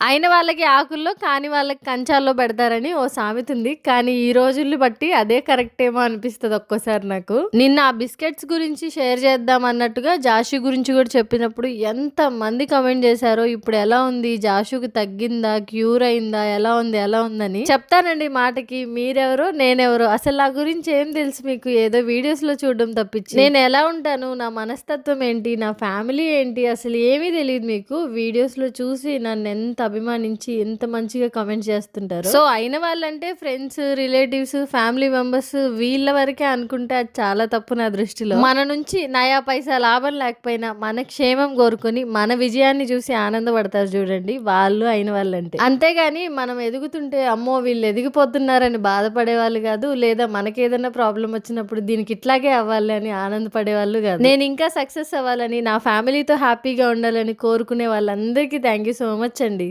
అయిన వాళ్ళకి ఆకుల్లో కాని వాళ్ళకి కంచాల్లో పెడతారని ఓ సామెత ఉంది కానీ ఈ రోజుల్ని బట్టి అదే కరెక్ట్ ఏమో అనిపిస్తుంది ఒక్కోసారి నాకు. నిన్న ఆ బిస్కెట్స్ గురించి షేర్ చేద్దాం అన్నట్టుగా జాషు గురించి కూడా చెప్పినప్పుడు ఎంత మంది కమెంట్ చేశారో ఇప్పుడు ఎలా ఉంది? జాషుకు తగ్గిందా? క్యూర్ అయిందా? ఎలా ఉంది? ఎలా ఉందని. చెప్తానండి మాటకి. మీరెవరో నేనెవరో. అసలు నా గురించి ఏం తెలుసు మీకు? ఏదో వీడియోస్లో చూడడం తప్పించి. నేను ఎలా ఉంటాను? నా మనస్తత్వం ఏంటి? నా ఫ్యామిలీ ఏంటి? అసలు ఏమీ తెలియదు మీకు. వీడియోస్లో చూసి నన్ను ఎంత అభిమానించి ఎంత మంచిగా కమెంట్ చేస్తుంటారు. సో అయిన వాళ్ళంటే ఫ్రెండ్స్ రిలేటివ్స్ ఫ్యామిలీ మెంబర్స్ వీళ్ళ వరకే అనుకుంటే అది చాలా తప్పు నా దృష్టిలో. మన నుంచి నయా పైసా లాభం లేకపోయినా మన క్షేమం కోరుకొని మన విజయాన్ని చూసి ఆనందపడతారు చూడండి వాళ్ళు అయిన వాళ్ళంటే. అంతేగాని మనం ఎదుగుతుంటే అమ్మో వీళ్ళు ఎదిగిపోతున్నారని బాధపడే వాళ్ళు కాదు లేదా మనకి ఏదైనా ప్రాబ్లం వచ్చినప్పుడు దీనికి ఇట్లాగే అవ్వాలి అని ఆనందపడే వాళ్ళు కాదు. నేను ఇంకా సక్సెస్ అవ్వాలని నా ఫ్యామిలీతో హ్యాపీగా ఉండాలని కోరుకునే వాళ్ళందరికీ థ్యాంక్ యూ సో మచ్ అండి.